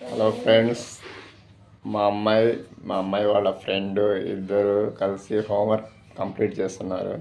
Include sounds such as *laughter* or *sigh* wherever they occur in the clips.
Hello friends మా అమ్మాయి మా అమ్మాయి వాళ్ళ ఫ్రెండ్ ఇద్దరు కలిసి హోంవర్క్ కంప్లీట్ చేస్తున్నారు.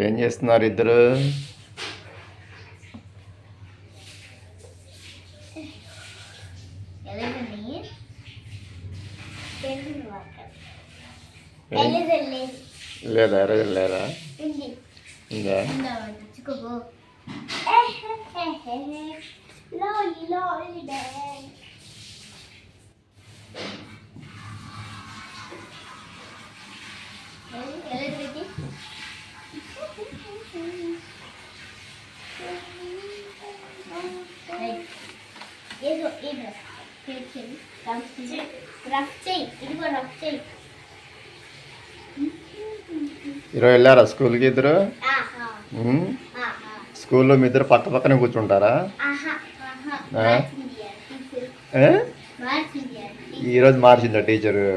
ఏం చేస్తున్నారు ఇద్దరు ఎలాగని తెలుగు ఏం? ఎల్లుదల్లి లేదా ఎవరు లేదా ఉంది ఉందా ఉందా తెచ్చుకోబో లోలి లోలి డాన్స్ ఎలాగైతే ఏదో ఏదో పిలిచింది రఫ్ చేయి రఫ్ చేయి ఇదిగో రఫ్ చేయి ఈరోజు వెళ్ళారా స్కూల్కి ఇద్దరు? స్కూల్లో మీ ఇద్దరు పక్క పక్కనే కూర్చుంటారా? ఈరోజు మార్చిందా టీచరు.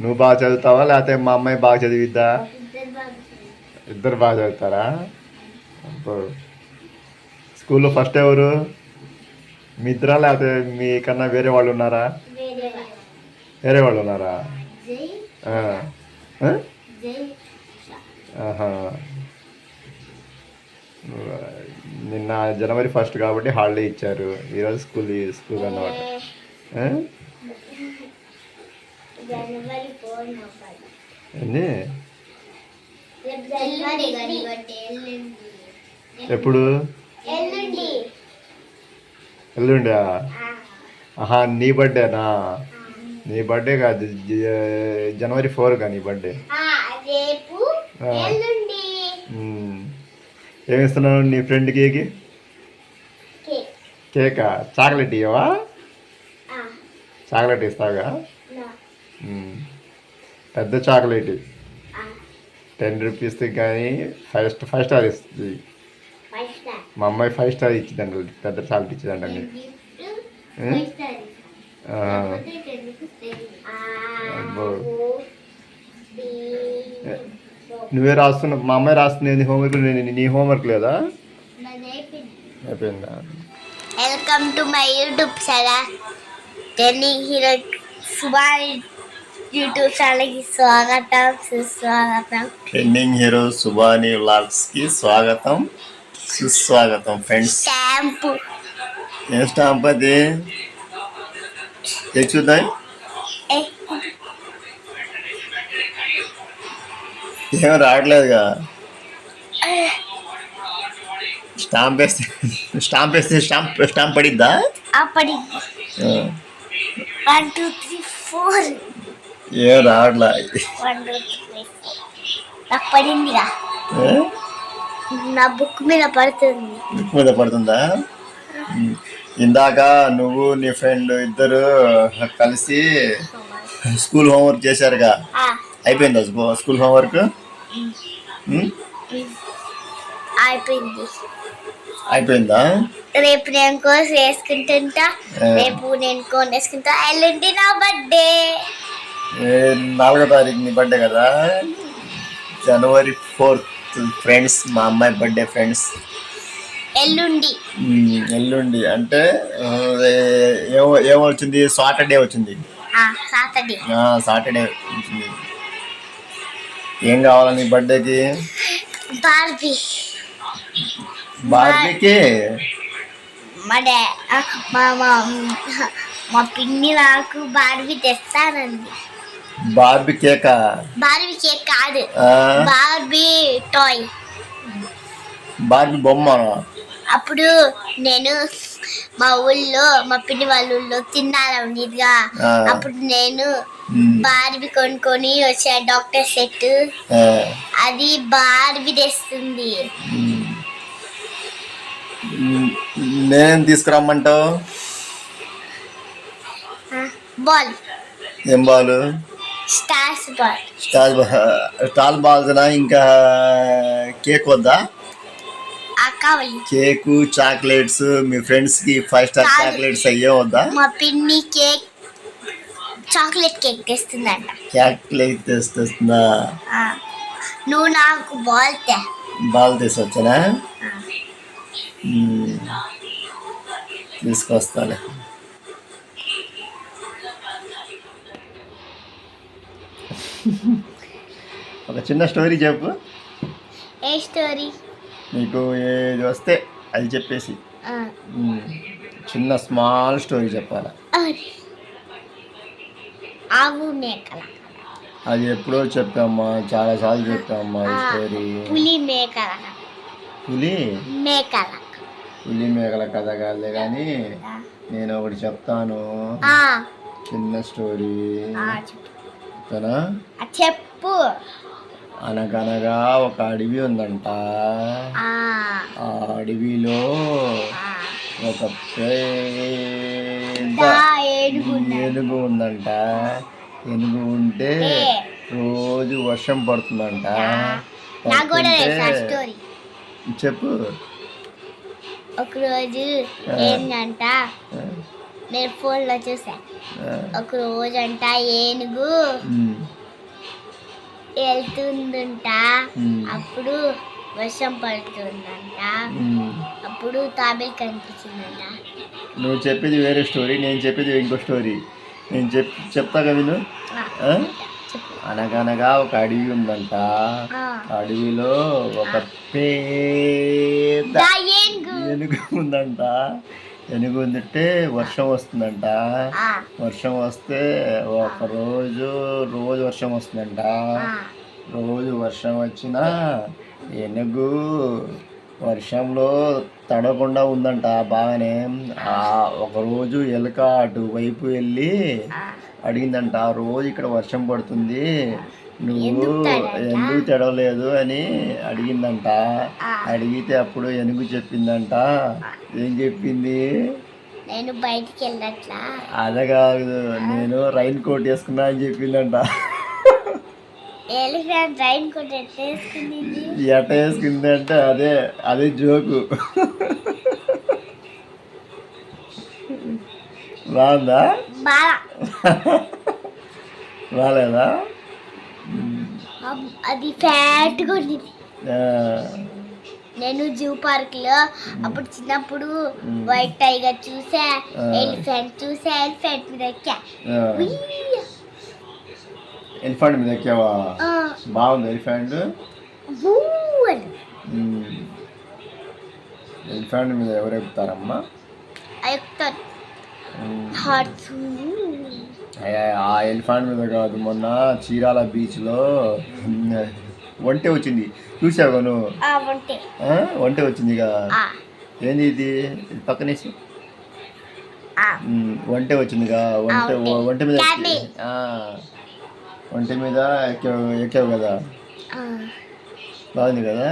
నువ్వు బాగా చదువుతావా? లేకపోతే మా అమ్మాయి బాగా చదివిద్దా? ఇద్దరు బాగా చదువుతారా. స్కూల్లో ఫస్ట్ ఎవరు? మీ ఇద్దరా? లేకపోతే మీ కన్నా వేరే వాళ్ళు ఉన్నారా? వేరే వాళ్ళు. ఉన్నారా. నిన్న జనవరి ఫస్ట్ కాబట్టి హాలిడే ఇచ్చారు. ఈరోజు స్కూల్ స్కూల్ అన్నమాట. ఏంది? ఎప్పుడు? ఎల్లుండి. ఆహా నీ బర్త్డేనా. నీ? బర్త్డే కాదు జనవరి ఫోర్ కా నీ బర్త్డే రేపు ఆ. ఎల్లుండి. మ్మ్. ఏమి ఇస్తున్నావు నీ ఫ్రెండ్ కేకి? కేక్. చాక్లెట్ ఇవ్వవా చాక్లెట్ మ్మ్. పెద్ద చాక్లెట్. టెన్ రూపీస్కి కానీ ఫైవ్ స్టార్ ఫైవ్ స్టార్. ఇస్తుంది మా అమ్మాయి ఫైవ్ స్టార్ ఇచ్చిందంట పెద్ద చాక్లెట్ ఇచ్చిందంట నీకు గిఫ్ట్ ఏ? ఫైవ్ స్టార్ ఆ, కాకపోతే టెన్ రూపీస్ తెలియదు. ఆ, అబ్బో. O, B, O. నువ్వే రాస్తున్నావు మా అమ్మాయి రాస్తుంది హోంవర్క్ నేను నీ హోంవర్క్ లేదా? అయిపోయింది. Welcome to my YouTube channel టెన్నీ హీరో సుబాయ్ యూట్యూబ్ ఛానల్కి స్వాగతం సుస్వాగతం. ట్రెండింగ్ హీరో సుబాని వ్లాగ్స్కి స్వాగతం సుస్వాగతం ఫ్రెండ్స్ షాంపూ ఏం స్టాంప్ అది? ఏ చూద్దాం? ఏం రావట్లేదుగా. స్టాంప్ వేస్తే స్టాంప్ వేస్తే స్టాంప్ స్టాంప్ పడిద్దా? ఏం రావట్లే. One two three four. నాకు పడిందిగా. ఏ? నా బుక్ మీద పడుతుంది. బుక్ మీద పడుతుందా. ఇందాక నువ్వు నీ ఫ్రెండ్ ఇద్దరు కలిసి స్కూల్ హోంవర్క్ చేశారుగా. అయిపోయిందా స్కూ- స్కూల్ హోంవర్క్? అయిపోయింది. అయిపోయిందా? రేపు నేను కోర్స్ వేసుకుంటుంటా. రేపు నేను కోన్ వేసుకుంటా. ఎల్లుండి నా బర్త్డే. నాలుగో తారీఖు నీ బర్త్డే కదా? జనవరి ఫోర్త్ ఫ్రెండ్స్ మా అమ్మాయి బర్త్డే ఫ్రెండ్స్. ఎల్లుండి. ఎల్లుండి. అంటే ఏమో ఏమో వచ్చింది? సాటర్డే వచ్చింది. సాటర్డే. సాటర్డే వచ్చింది. ఏం కావాలి నీ బర్త్డేకి? బార్బీ. బార్బీకి? మా డా మా మా పిన్ని నాకు బార్బీ తెస్తానంది. బార్బీ కేకా? బార్బీ కేక్ కాదు. Barbie toy. బార్బీ బొమ్మ. అప్పుడు నేను మా ఊళ్ళో మా పిన్ని వాళ్ళ ఊళ్ళో తిన్నాను ఉండేదిగా. అప్పుడు నేను బార్బీ కొనుక్కొని వచ్చా డాక్టర్ సెట్. అది బార్బీ తెస్తుంది. నేనేం తీసుకురమ్మంటావు? బాల్. ఏం బాలు? Stars ball. స్టాల్ బా- స్టాల్ బాల్స్నా? ఇంకా కేక్ వద్దా? కేకు చాక్లెట్స్ మీ ఫ్రెండ్స్కి ఫైవ్ స్టార్. చాక్లెట్స్ అయ్యే వద్దా? మా పిన్ని కేక్ చాక్లెట్ కేక్ తెస్తుందంట. క్యాక్లేక్ తెస్తుందా? నువ్వు నాకు బాల్ తే. బాల్ తీసుకొచ్చానా. తీసుకొస్తాలే. *laughs* ఒక చిన్న స్టోరీ చెప్పు. ఏ స్టోరీ? నీకు ఏది వస్తే అది చెప్పేసి. చిన్న స్మాల్ స్టోరీ చెప్పాలి? అరే. ఆవు మేకల అది ఎప్పుడో చెప్పామ్మా చాలాసార్లు చెప్పామ్మా ఈ స్టోరీ. పులి మేకల పులి? మేకల పులి మేకల కథ కాదులే కానీ నేను ఒకటి చెప్తాను. చిన్న స్టోరీ. చెప్పు. అనగనగా ఒక అడవి ఉందంట. ఆ, అడవిలో. ఒక పెద్ద ఏనుగు ఉందంట. ఏనుగు ఉంటే. రోజు వర్షం పడుతుందంట. చెప్పు. ఒకరోజు. ఏంటంట నేను ఫోన్లో ఒక రోజు అంట ఏనుగు వెళ్తుందంట. అప్పుడు వర్షం పడుతుందంట. అప్పుడు తాబేలు కనిపించిందంట. నువ్వు చెప్పేది వేరే స్టోరీ నేను చెప్పేది ఇంకో స్టోరీ. నేను చెప్ విను? ఆ, ఆ? చెప్పు. అనగనగా ఒక అడవి ఉందంట. అడవిలో ఒక పెద్ద దా ఏనుగు. ఏనుగు ఉందంట. ఏనుగు ఉందంటే వర్షం వస్తుందంట. వర్షం వస్తే ఒక రోజు రోజు వర్షం వస్తుందంట. రోజు వర్షం వచ్చినా ఏనుగు వర్షంలో తడవకుండా ఉందంట బాగానే. ఆ ఒక రోజు ఎలుక అటువైపు వెళ్ళి. అడిగిందంట "ఆ రోజు ఇక్కడ వర్షం పడుతుంది. నువ్వు ఎందుకు తడవట?" ఎందుకు తెడవలేదు అని అడిగిందంట. అడిగితే అప్పుడు ఏనుగు చెప్పిందంట. ఏం చెప్పింది? నేను బయటికి వెళ్ళట్లా? అదే కాదు నేను రైన్ కోట్ వేసుకున్నా అని చెప్పిందంట. ఎలిఫెంట్ రైన్ కోట్ ఎట్లా వేసుకుంది? అంటే అదే అదే జోకు. *laughs* బాగుందా? బాగా. బాగాలేదా? అది ఫ్యాట్గా ఉండేది ఆ, నేను జూ పార్క్లో అప్పుడు చిన్నప్పుడు వైట్ టైగర్ చూసా. ఎలిఫెంట్ చూసా ఎలిఫెంట్ మీద ఎక్కా. ఎలిఫెంట్ మీద ఎక్కావా? బాగుంది ఎలిఫెంట్. ఎలిఫెంట్ మీద ఎవరు ఎక్కుతారమ్మా? ఉమ్. హార్ట్స్. ఆ ఎలిఫెంట్ మీద కాదు మొన్న చీరాల బీచ్లో ఒంటె వచ్చింది. చూసావా నువ్వు? ఒంటె. వచ్చింది కదా. ఏంది ఇది? పక్కనేసి ఒంటె వచ్చిందిగా ఒంటె. ఒంటె. మీద ఒంటె మీద ఎక్కావు ఎక్కావు కదా. బాగుంది కదా?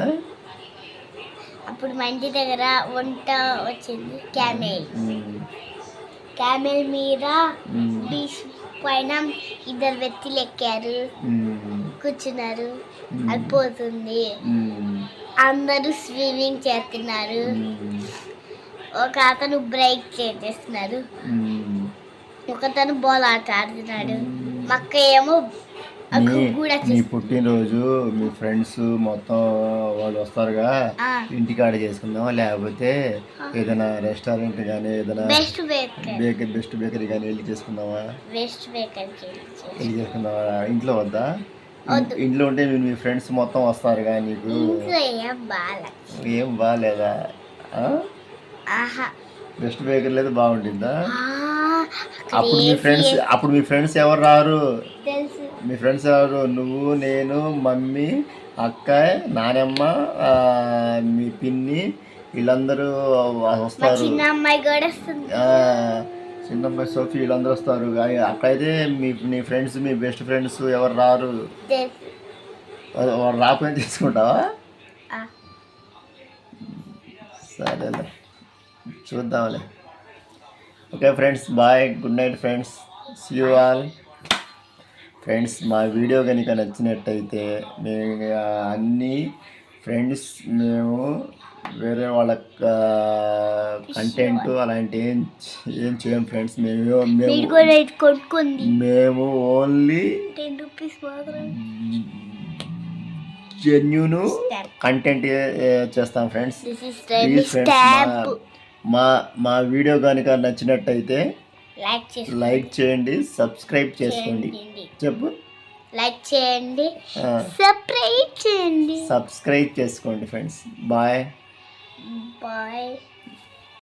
అప్పుడు మా ఇంటి దగ్గర వంట వచ్చింది ఉమ్, క్యామెల్ మీద బీచ్ పైన ఇద్దరు వ్యక్తులు ఎక్కారు. కూర్చున్నారు. ఉమ్, అది పోతుంది ఉమ్, అందరూ స్విమ్మింగ్ చేస్తున్నారు. ఒక అతను బ్రేక్ చేసేస్తున్నారు. ఒకతను బాల్ ఆట ఆడుతున్నాడు. మా అక్క ఏమో నీ పుట్టినరోజు మీ ఫ్రెండ్స్ మొత్తం వాళ్ళు వస్తారుగా. ఇంటికాడ చేసుకుందామా? లేకపోతే ఏదైనా రెస్టారెంట్ కానీ ఏదైనా బేకర్. బెస్ట్ బేకరీ కానీ వెళ్ళి చేసుకుందామా? వెళ్ళి చేసుకుందామా? ఇంట్లో వద్దా. ఇంట్లో ఉంటే మీ- మీ ఫ్రెండ్స్ మొత్తం వస్తారుగా నీకు? ఏం బాగా ఏం బాగాలేదా? బెస్ట్ బేకరీ లేదు బాగుంటుందా? అప్పుడు మీ ఫ్రెండ్స్ అప్పుడు మీ ఫ్రెండ్స్ ఎవరు రారు? తెలుసు. మీ ఫ్రెండ్స్ ఎవరు? నువ్వు నేను మమ్మీ అక్క నానమ్మ మీ పిన్ని వీళ్ళందరూ వస్తారు. చిన్నమ్మాయి సోఫీ వీళ్ళందరూ వస్తారు. అక్కడైతే మీ నీ ఫ్రెండ్స్ మీ బెస్ట్ ఫ్రెండ్స్ ఎవరు రారు? రాకపోయినా తీసుకుంటావా? సరేలే. చూద్దాంలే. Okay friends bye. Good night friends. See you all friends మా వీడియో కనుక నచ్చినట్టయితే మీ అన్ని ఫ్రెండ్స్ మేము వేరే వాళ్ళ కంటెంట్ అలాంటి ఏం ఏం చేయం ఫ్రెండ్స్. మేము మేము ఓన్లీ జెన్యున్. కంటెంట్ చేస్తాం ఫ్రెండ్స్. ప్లీజ్ ఫ్రెండ్స్ మా మా వీడియో కనుక నచ్చినట్టయితే లైక్ చేయండి సబ్స్క్రైబ్ చేసుకోండి. చెప్పు. లైక్ చేయండి. సబ్స్క్రైబ్ చేయండి. సబ్స్క్రైబ్ చేసుకోండి ఫ్రెండ్స్. బాయ్. బాయ్.